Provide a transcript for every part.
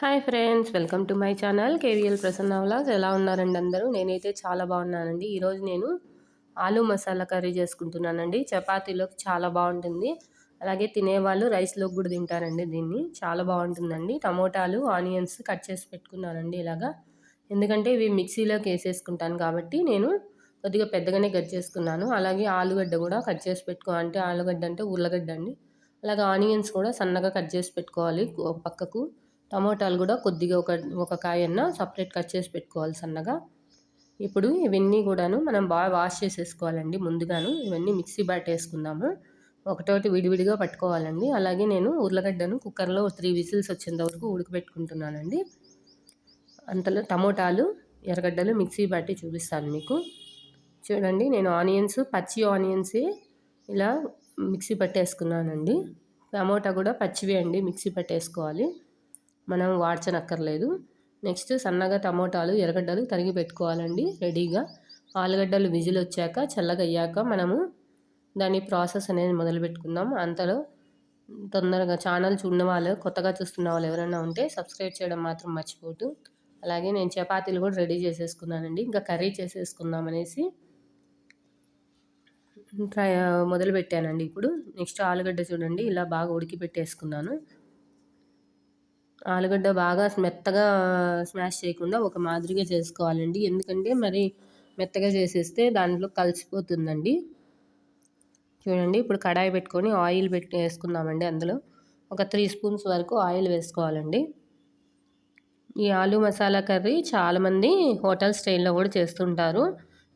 Hi friends welcome to my channel KVL Prasanna vlogs ఎలా ఉన్నారండి అందరూ? నేనైతే చాలా బాగున్నానండి. ఈరోజు నేను ఆలూ మసాలా కర్రీ చేసుకుంటున్నానండి. చపాతీలోకి చాలా బాగుంటుంది. అలాగే తినేవాళ్ళు రైస్లోకి కూడా తింటారండి దీన్ని. చాలా బాగుంటుందండి. టమోటాలు ఆనియన్స్ కట్ చేసి పెట్టుకున్నానండి ఇలాగా. ఎందుకంటే ఇవి మిక్సీలోకి వేసేసుకుంటాను కాబట్టి నేను కొద్దిగా పెద్దగానే కట్ చేసుకున్నాను. అలాగే ఆలుగడ్డ కూడా కట్ చేసి పెట్టుకో అంటే ఆలుగడ్డ అంటే ఉర్లగడ్డ అండి. అలాగే ఆనియన్స్ కూడా సన్నగా కట్ చేసి పెట్టుకోవాలి పక్కకు. టమోటాలు కూడా కొద్దిగా ఒక ఒక కాయన్న సపరేట్ కట్ చేసి పెట్టుకోవాలి సన్నగా. ఇప్పుడు ఇవన్నీ కూడాను మనం బాగా వాష్ చేసేసుకోవాలండి ముందుగాను. ఇవన్నీ మిక్సీ బ్యాట్ వేసుకుందాము. ఒకటోటి విడివిడిగా పట్టుకోవాలండి. అలాగే నేను ఉర్లగడ్డను కుక్కర్లో త్రీ విజిల్స్ వచ్చేంత వరకు ఉడకబెట్టుకుంటున్నానండి. అంతలో టమోటాలు ఎర్రగడ్డలు మిక్సీ బట్టి చూపిస్తాను మీకు. చూడండి నేను ఆనియన్స్ పచ్చి ఆనియన్సే ఇలా మిక్సీ పట్టేసుకున్నానండి. టమోటా కూడా పచ్చివే అండి మిక్సీ పట్టేసుకోవాలి. మనం వాడ్చనక్కర్లేదు. నెక్స్ట్ సన్నగా టమోటాలు ఎర్రగడ్డలు తరిగి పెట్టుకోవాలండి రెడీగా. ఆలుగడ్డలు విజిల్ వచ్చాక చల్లగయ్యాక మనము దాని ప్రాసెస్ అనేది మొదలు పెట్టుకుందాం. అంతలో తొందరగా ఛానల్ చూడని వాళ్ళు కొత్తగా చూస్తున్న వాళ్ళు ఎవరైనా ఉంటే సబ్స్క్రైబ్ చేయడం మాత్రం మర్చిపోతూ అలాగే నేను చపాతీలు కూడా రెడీ చేసేసుకున్నానండి. ఇంకా కర్రీ చేసేసుకుందాం అనేసి ట్రై మొదలు పెట్టానండి ఇప్పుడు. నెక్స్ట్ ఆలుగడ్డ చూడండి ఇలా బాగా ఉడికి పెట్టేసుకున్నాను ఆలుగడ్డ బాగా మెత్తగా స్మాష్ చేయకుండా ఒక మాదిరిగా చేసుకోవాలండి. ఎందుకంటే మరి మెత్తగా చేసేస్తే దాంట్లో కలిసిపోతుందండి. చూడండి ఇప్పుడు కడాయి పెట్టుకొని ఆయిల్ పెట్టి వేసుకుందామండి అందులో. ఒక త్రీ స్పూన్స్ వరకు ఆయిల్ వేసుకోవాలండి. ఈ ఆలు మసాలా కర్రీ చాలామంది హోటల్ స్టైల్లో కూడా చేస్తుంటారు.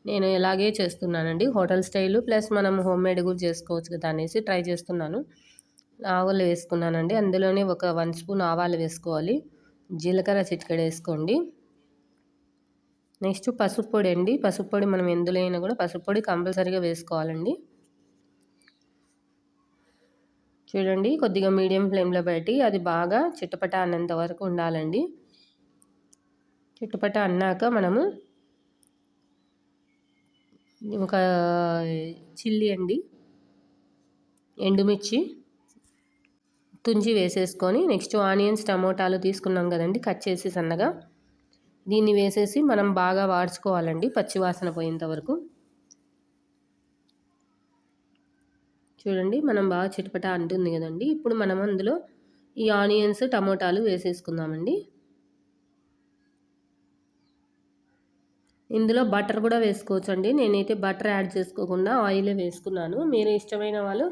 నేను ఇలాగే చేస్తున్నానండి. హోటల్ స్టైలు ప్లస్ మనం హోమ్ మేడ్ కూడా చేసుకోవచ్చు కదా అనేసి ట్రై చేస్తున్నాను. ఆవాలు వేసుకున్నానండి. అందులోనే ఒక వన్ స్పూన్ ఆవాలు వేసుకోవాలి. జీలకర్ర చిటికెడ వేసుకోండి. నెక్స్ట్ పసుపు పొడి అండి. పసుపు పొడి మనం ఎందులో అయినా కూడా పసుపు పొడి కంపల్సరీగా వేసుకోవాలండి. చూడండి కొద్దిగా మీడియం ఫ్లేమ్లో పెట్టి అది బాగా చిట్టపట అన్నంత వరకు ఉండాలండి. చిట్టపట అన్నాక మనము ఒక చిల్లీ అండి. ఎండుమిర్చి తుంచి వేసేసుకొని నెక్స్ట్ ఆనియన్స్ టమోటాలు తీసుకున్నాం కదండి కట్ చేసి సన్నగా. దీన్ని వేసేసి మనం బాగా వాడ్చుకోవాలండి పచ్చివాసన పోయేంత వరకు. చూడండి మనం బాగా చిటపట అంటుంది కదండి. ఇప్పుడు మనం అందులో ఈ ఆనియన్స్ టమోటాలు వేసేసుకుందామండి. ఇందులో బటర్ కూడా వేసుకోవచ్చు అండి నేనైతే బటర్ యాడ్ చేసుకోకుండా ఆయిలే వేసుకున్నాను. మీరు ఇష్టమైన వాళ్ళు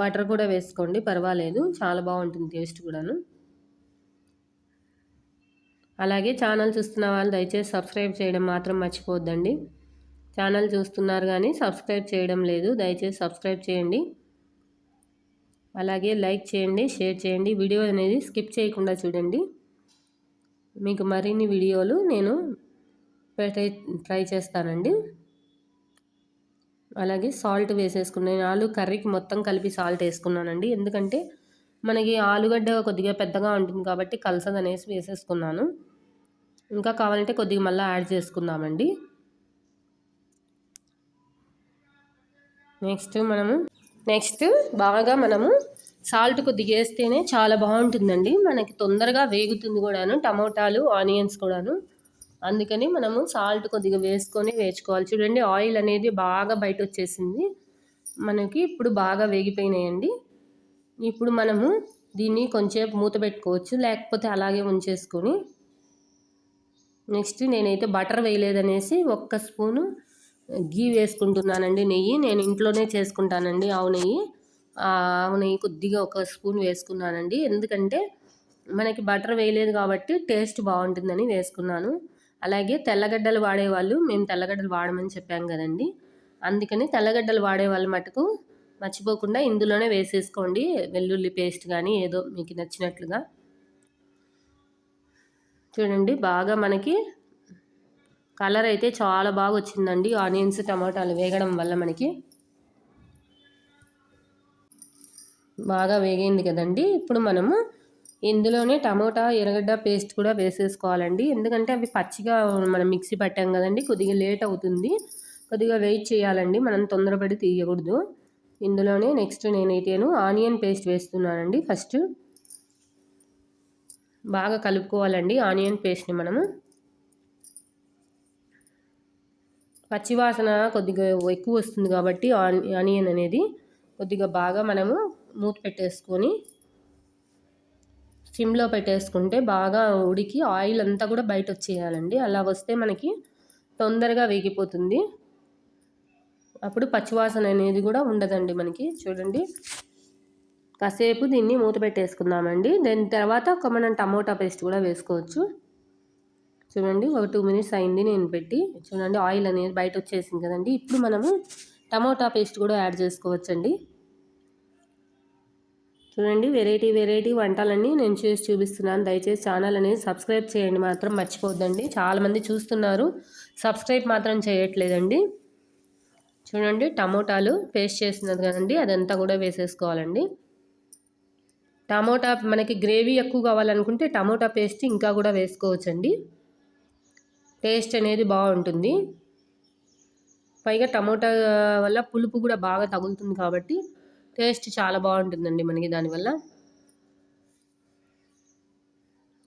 బటర్ కూడా వేసుకోండి పర్వాలేదు. చాలా బాగుంటుంది టేస్ట్ కూడాను. అలాగే ఛానల్ చూస్తున్న వాళ్ళు దయచేసి సబ్స్క్రైబ్ చేయడం మాత్రం మర్చిపోద్దండి ఛానల్ చూస్తున్నారు కానీ సబ్స్క్రైబ్ చేయడం లేదు దయచేసి సబ్స్క్రైబ్ చేయండి. అలాగే లైక్ చేయండి షేర్ చేయండి. వీడియో అనేది స్కిప్ చేయకుండా చూడండి. మీకు మరిన్ని వీడియోలు నేను ట్రై చేస్తానండి. అలాగే సాల్ట్ వేసేసుకున్నాను ఆలు కర్రీకి మొత్తం కలిపి సాల్ట్ వేసుకున్నానండి. ఎందుకంటే మనకి ఆలుగడ్డ కొద్దిగా పెద్దగా ఉంటుంది కాబట్టి కలసదు అనేసి వేసేసుకున్నాను. ఇంకా కావాలంటే కొద్దిగా మళ్ళీ యాడ్ చేసుకుందామండి. నెక్స్ట్ మనము నెక్స్ట్ బాగా మనము సాల్ట్ కొద్దిగా వేస్తేనే చాలా బాగుంటుందండి. మనకి తొందరగా వేగుతుంది కూడాను టమోటాలు ఆనియన్స్ కూడాను. అందుకని మనము సాల్ట్ కొద్దిగా వేసుకొని వేసుకోవాలి చూడండి ఆయిల్ అనేది బాగా బయట వచ్చేసింది మనకి ఇప్పుడు బాగా వేగిపోయినాయండి. ఇప్పుడు మనము దీన్ని కొంచెంసేపు మూత పెట్టుకోవచ్చు లేకపోతే అలాగే ఉంచేసుకొని. నెక్స్ట్ నేనైతే బటర్ వేయలేదనేసి ఒక్క స్పూను గీ వేసుకుంటున్నానండి నెయ్యి. నేను ఇంట్లోనే చేసుకుంటానండి ఆవు నెయ్యి. ఆవు నెయ్యి కొద్దిగా ఒక స్పూన్ వేసుకున్నానండి. ఎందుకంటే మనకి బటర్ వేయలేదు కాబట్టి టేస్ట్ బాగుంటుందని వేసుకున్నాను. అలాగే తెల్లగడ్డలు వాడేవాళ్ళు మేము తెల్లగడ్డలు వాడమని చెప్పాం కదండి. అందుకని తెల్లగడ్డలు వాడేవాళ్ళు మటుకు మర్చిపోకుండా ఇందులోనే వేసేసుకోండి. వెల్లుల్లి పేస్ట్ కానీ ఏదో మీకు నచ్చినట్లుగా. చూడండి బాగా మనకి కలర్ అయితే చాలా బాగా వచ్చిందండి. ఆనియన్స్ టమాటాలు వేగడం వల్ల మనకి. బాగా వేగింది కదండి. ఇప్పుడు మనము ఇందులోనే టమోటా ఎర్రగడ్డ పేస్ట్ కూడా వేసేసుకోవాలండి. ఎందుకంటే అవి పచ్చిగా మనం మిక్సీ పట్టాం కదండి కొద్దిగా లేట్ అవుతుంది. కొద్దిగా వెయిట్ చేయాలండి మనం తొందరపడి తీయకూడదు. ఇందులోనే నెక్స్ట్ నేనైతేను ఆనియన్ పేస్ట్ వేస్తున్నానండి ఫస్ట్. బాగా కలుపుకోవాలండి ఆనియన్ పేస్ట్ని మనము. పచ్చివాసన కొద్దిగా ఎక్కువ వస్తుంది కాబట్టి ఆనియన్ అనేది కొద్దిగా బాగా మనము మూత పెట్టేసుకొని సిమ్లో పెట్టేసుకుంటే బాగా ఉడికి ఆయిల్ అంతా కూడా బయట వచ్చేయాలండి అలా వస్తే మనకి తొందరగా వేగిపోతుంది. అప్పుడు పచ్చివాసన అనేది కూడా ఉండదండి మనకి. చూడండి. కాసేపు దీన్ని మూత పెట్టేసుకుందామండి. దాని తర్వాత ఒక మనం టమోటా పేస్ట్ కూడా వేసుకోవచ్చు. చూడండి. ఒక టూ మినిట్స్ అయింది నేను పెట్టి. చూడండి ఆయిల్ అనేది బయట వచ్చేసింది కదండి. ఇప్పుడు మనము టమోటా పేస్ట్ కూడా యాడ్ చేసుకోవచ్చండి. చూడండి వెరైటీ వెరైటీ వంటలన్నీ నేను చేసి చూపిస్తున్నాను. దయచేసి ఛానల్ అనేది సబ్స్క్రైబ్ చేయండి మాత్రం మర్చిపోద్దండి. చాలామంది చూస్తున్నారు సబ్స్క్రైబ్ మాత్రం చేయట్లేదండి. చూడండి టమోటాలు పేస్ట్ చేసినది కదండి అదంతా కూడా వేసేసుకోవాలండి. టమోటా మనకి గ్రేవీ ఎక్కువ కావాలనుకుంటే టమోటా పేస్ట్ ఇంకా కూడా వేసుకోవచ్చండి. టేస్ట్ అనేది బాగుంటుంది. పైగా టమోటా వల్ల పులుపు కూడా బాగా తగులుతుంది కాబట్టి టేస్ట్ చాలా బాగుంటుందండి మనకి దానివల్ల.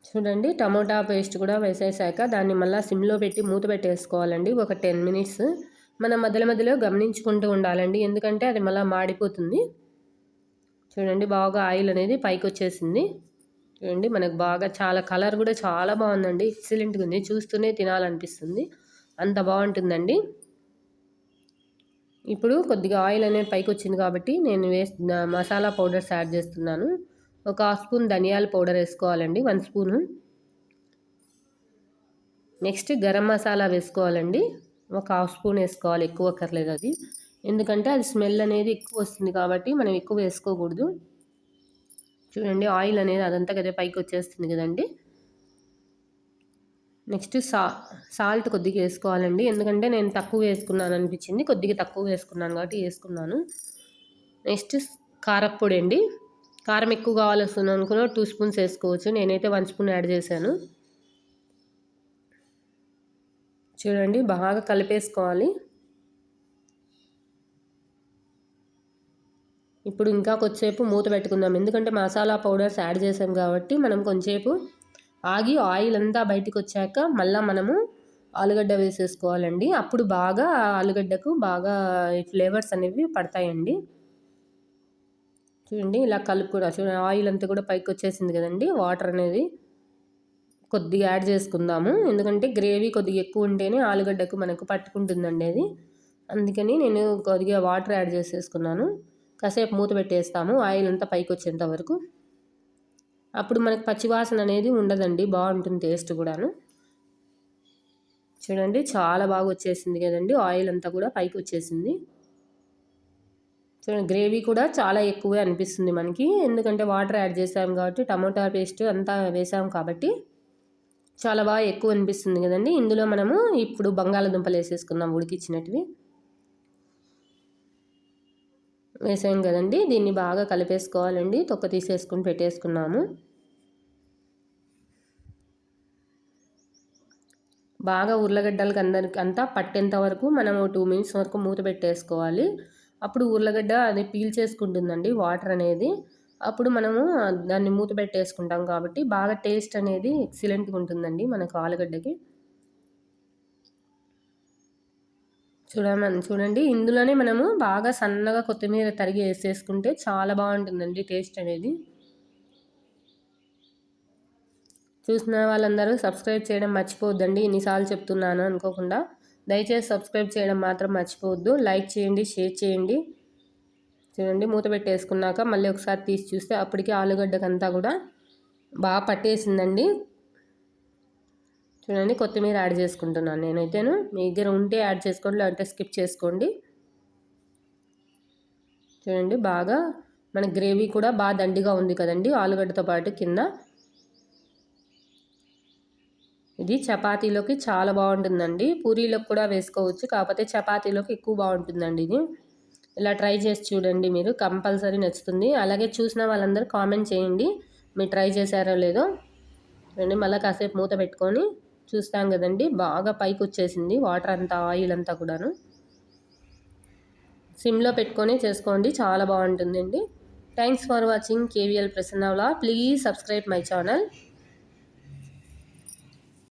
చూడండి టమోటా పేస్ట్ కూడా వేసేసాక దాన్ని మళ్ళీ సిమ్లో పెట్టి మూత పెట్టేసుకోవాలండి ఒక టెన్ మినిట్స్. మనం మధ్యలో మధ్యలో గమనించుకుంటూ ఉండాలండి ఎందుకంటే అది మళ్ళీ మాడిపోతుంది. చూడండి బాగా ఆయిల్ అనేది పైకి వచ్చేసింది. చూడండి మనకు బాగా చాలా కలర్ కూడా చాలా బాగుందండి. ఎక్సలెంట్గా ఉంది. చూస్తూనే తినాలనిపిస్తుంది. అంత బాగుంటుందండి. ఇప్పుడు కొద్దిగా ఆయిల్ అనేది పైకి వచ్చింది కాబట్టి నేను వేస్ మసాలా పౌడర్స్ యాడ్ చేస్తున్నాను. ఒక హాఫ్ స్పూన్ ధనియాల పౌడర్ వేసుకోవాలండి one spoon. Next garam masala వేసుకోవాలండి ఒక హాఫ్ స్పూన్ వేసుకోవాలి ఎక్కువ కర్లేదు అది. ఎందుకంటే అది స్మెల్ అనేది ఎక్కువ వస్తుంది కాబట్టి మనం ఎక్కువ వేసుకోకూడదు. చూడండి ఆయిల్ అనేది అదంతా కదా పైకి వచ్చేస్తుంది కదండి. నెక్స్ట్ సా సాల్ట్ కొద్దిగా వేసుకోవాలండి. ఎందుకంటే నేను తక్కువ వేసుకున్నాను అనిపించింది కొద్దిగా తక్కువ వేసుకున్నాను కాబట్టి వేసుకున్నాను. నెక్స్ట్ కారప్పొడి అండి. కారం ఎక్కువ కావాల్సిన అనుకున్న టూ స్పూన్స్ వేసుకోవచ్చు. నేనైతే వన్ స్పూన్ యాడ్ చేశాను. చూడండి బాగా కలిపేసుకోవాలి. ఇప్పుడు ఇంకా కొద్దిసేపు మూత పెట్టుకుందాం. ఎందుకంటే మసాలా పౌడర్స్ యాడ్ చేసాం కాబట్టి మనం కొంచెంసేపు ఆగి ఆయిల్ అంతా బయటికి వచ్చాక మళ్ళీ మనము ఆలుగడ్డ వేసేసుకోవాలండి. అప్పుడు బాగా ఆలుగడ్డకు బాగా ఫ్లేవర్స్ అనేవి పడతాయండి. చూడండి ఇలా కలుపు కూడా చూడండి ఆయిల్ అంతా కూడా పైకి వచ్చేసింది కదండి. వాటర్ అనేది కొద్దిగా యాడ్ చేసుకుందాము. ఎందుకంటే గ్రేవీ కొద్దిగా ఎక్కువ ఉంటేనే ఆలుగడ్డకు మనకు పట్టుకుంటుందండి అది. అందుకని నేను కొద్దిగా వాటర్ యాడ్ చేసేసుకున్నాను. కాసేపు మూత పెట్టేస్తాము ఆయిల్ అంతా పైకి వచ్చేంత వరకు. అప్పుడు మనకు పచ్చివాసన అనేది ఉండదండి బాగుంటుంది టేస్ట్ కూడాను. చూడండి చాలా బాగా వచ్చేసింది కదండి ఆయిల్ అంతా కూడా పైకి వచ్చేసింది. చూడండి గ్రేవీ కూడా చాలా ఎక్కువే అనిపిస్తుంది మనకి ఎందుకంటే వాటర్ యాడ్ చేసాం కాబట్టి టమోటా పేస్ట్ అంతా వేసాం కాబట్టి చాలా బాగా ఎక్కువ అనిపిస్తుంది కదండి. ఇందులో మనము ఇప్పుడు బంగాళదుంపలు వేసేసుకుందాం ఉడికిచ్చినట్టువి వేసాం కదండి. దీన్ని బాగా కలిపేసుకోవాలండి. తొక్క తీసేసుకుని పెట్టేసుకున్నాము. బాగా ఉర్లగడ్డలకి అందరికి అంతా పట్టేంత వరకు మనం టూ మినిట్స్ వరకు మూత పెట్టేసుకోవాలి. అప్పుడు ఉర్లగడ్డ అది పీల్చేసుకుంటుందండి వాటర్ అనేది. అప్పుడు మనము దాన్ని మూత పెట్టేసుకుంటాం కాబట్టి బాగా టేస్ట్ అనేది ఎక్సలెంట్గా ఉంటుందండి మనకు ఆలుగడ్డకి. చూడమని చూడండి. ఇందులోనే మనము బాగా సన్నగా కొత్తిమీర తరిగి వేసేసుకుంటే చాలా బాగుంటుందండి టేస్ట్ అనేది. చూసిన వాళ్ళందరూ సబ్స్క్రైబ్ చేయడం మర్చిపోవద్దండి. ఎన్నిసార్లు చెప్తున్నాను అనుకోకుండా. దయచేసి సబ్స్క్రైబ్ చేయడం మాత్రం మర్చిపోవద్దు. లైక్ చేయండి షేర్ చేయండి. చూడండి మూత పెట్టేసుకున్నాక మళ్ళీ ఒకసారి తీసి చూస్తే అప్పటికి ఆలుగడ్డకంతా కూడా బాగా పట్టేసిందండి. చూడండి కొత్తిమీర యాడ్ చేసుకుంటున్నాను నేనైతేను. మీ దగ్గర ఉంటే యాడ్ చేసుకోండి లేదంటే స్కిప్ చేసుకోండి. చూడండి బాగా మన గ్రేవీ కూడా బాగా దండిగా ఉంది కదండి ఆలుగడ్డతో పాటు కింద. ఇది చపాతీలోకి చాలా బాగుంటుందండి. పూరీలోకి కూడా వేసుకోవచ్చు కాకపోతే చపాతీలోకి ఎక్కువ బాగుంటుందండి ఇది. ఇలా ట్రై చేసి చూడండి మీరు కంపల్సరీ నచ్చుతుంది. అలాగే చూసిన వాళ్ళందరూ కామెంట్ చేయండి మీరు ట్రై చేశారో లేదో. రండి మళ్ళీ కాసేపు మూత పెట్టుకొని చూస్తాం కదండి. బాగా పైకి వచ్చేసింది వాటర్ అంతా ఆయిల్ అంతా కూడాను. సిమ్లో పెట్టుకొని చేసుకోండి. చాలా బాగుంటుందండి. థ్యాంక్స్ ఫర్ వాచింగ్ కేవీఎల్ ప్రసన్నవలా ప్లీజ్ సబ్స్క్రైబ్ మై ఛానల్.